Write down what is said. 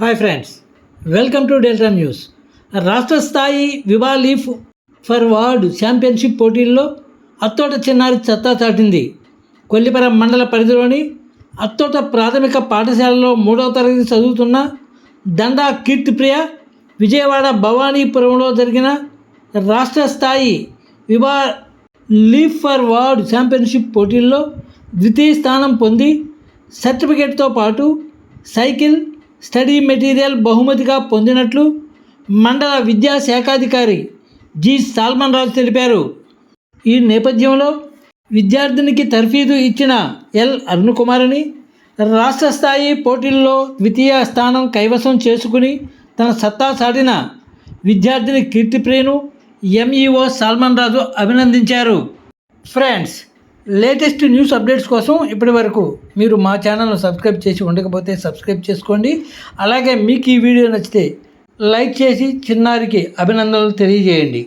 Hi friends welcome to Delta News రాష్ట్ర స్థాయి వివా leaf for ward championship పోటీల్లో అత్తోట చిన్నారి చత్తా చాటింది. కొల్లిపర మండల పరిధిలోని అత్తోట ప్రాథమిక పాఠశాలలో మూడవ తరగతి చదువుతున్న దండా కీర్తిప్రియ విజయవాడ భవానీపురంలో జరిగిన రాష్ట్ర స్థాయి వివా లీఫ్ ఫర్ వార్డ్ ఛాంపియన్షిప్ పోటీల్లో ద్వితీయ స్థానం పొంది సర్టిఫికేట్తో పాటు సైకిల్ స్టడీ మెటీరియల్ బహుమతిగా పొందినట్లు మండల విద్యాశాఖాధికారి జి. సాల్మన్ రాజు తెలిపారు. ఈ నేపథ్యంలో విద్యార్థినికి తర్ఫీదు ఇచ్చిన ఎల్. అరుణకుమారిని రాష్ట్ర స్థాయి పోటీల్లో ద్వితీయ స్థానం కైవసం చేసుకుని తన సత్తా సాటిన విద్యార్థిని కీర్తిప్రియను ఎంఈఓ సాల్మన్ రాజు అభినందించారు. ఫ్రెండ్స్ లేటెస్ట్ న్యూస్ అప్డేట్స్ కోసం ఇప్పటి వరకు మీరు మా ఛానల్ను సబ్స్క్రైబ్ చేసి ఉండకపోతే సబ్స్క్రైబ్ చేసుకోండి. అలాగే మీకు ఈ వీడియో నచ్చితే లైక్ చేసి చిన్నారికి అభినందనలు తెలియజేయండి.